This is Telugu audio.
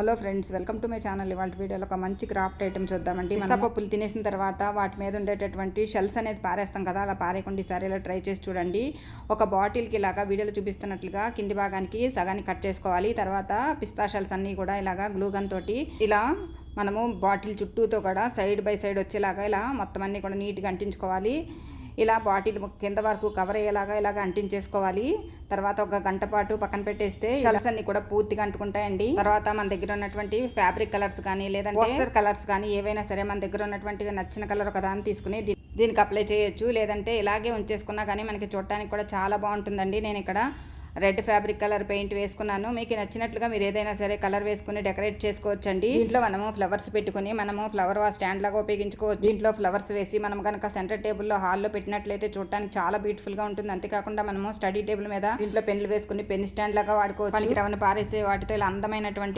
Hello friends welcome to my channel. ఇవాళ వీడియోలో ఒక మంచి క్రాఫ్ట్ ఐటమ్ చూద్దామండి. పిస్తా పప్పులు తినేసిన తర్వాత వాటి మీద ఉండేటటువంటి షెల్స్ అనేది పారేస్తాం కదా అలా పారేయకుండా ఈసారి ఇలా ట్రై చేసి చూడండి. ఒక బాటిల్కి ఇలాగా వీడియోలో చూపిస్తున్నట్లుగా కింది భాగానికి సగాన్ని కట్ చేసుకోవాలి. తర్వాత పిస్తా షెల్స్ అన్నీ కూడా ఇలాగా గ్లూ గన్ తోటి ఇలా మనము బాటిల్ చుట్టూతో కూడా సైడ్ బై సైడ్ వచ్చేలాగా ఇలా మొత్తం అన్నీ కూడా నీట్గా అంటించుకోవాలి. ఇలా బాటిల్ కింద వరకు కవర్ అయ్యేలాగా ఇలాగ అంటించేసుకోవాలి. తర్వాత ఒక గంట పాటు పక్కన పెట్టేస్తే షెల్స్ అన్ని కూడా పూర్తిగా అంటుకుంటాయండి. తర్వాత మన దగ్గర ఉన్నటువంటి ఫ్యాబ్రిక్ కలర్స్ కానీ లేదంటే పోస్టర్ కలర్స్ కానీ ఏవైనా సరే మన దగ్గర ఉన్నటువంటి నచ్చిన కలర్ ఒక దాన్ని తీసుకుని దీనికి అప్లై చేయొచ్చు. లేదంటే ఇలాగే ఉంచేసుకున్నా కానీ మనకి చూడటానికి కూడా చాలా బాగుంటుందండి. నేను ఇక్కడ రెడ్ ఫ్యాబ్రిక్ కలర్ పెయింట్ వేసుకున్నాను. మీకు నచ్చినట్లుగా మీరు ఏదైనా సరే కలర్ వేసుకుని డెకరేట్ చేసుకోవచ్చండి. దీంట్లో మనము ఫ్లవర్స్ పెట్టుకుని మనము ఫ్లవర్ స్టాండ్ లాగా ఉపయోగించుకోవచ్చు. దీంట్లో ఫ్లవర్స్ వేసి మనం కనుక సెంటర్ టేబుల్లో హాల్లో పెట్టినట్లయితే చూడటానికి చాలా బ్యూటిఫుల్గా ఉంటుంది. అంతేకాకుండా మనము స్టడీ టేబుల్ మీద దీంట్లో పెన్లు వేసుకుని పెన్ స్టాండ్ లాగా వాడుకోవచ్చు. పనికి రవణ పారేసే వాటితో ఇలా అందమైనటువంటి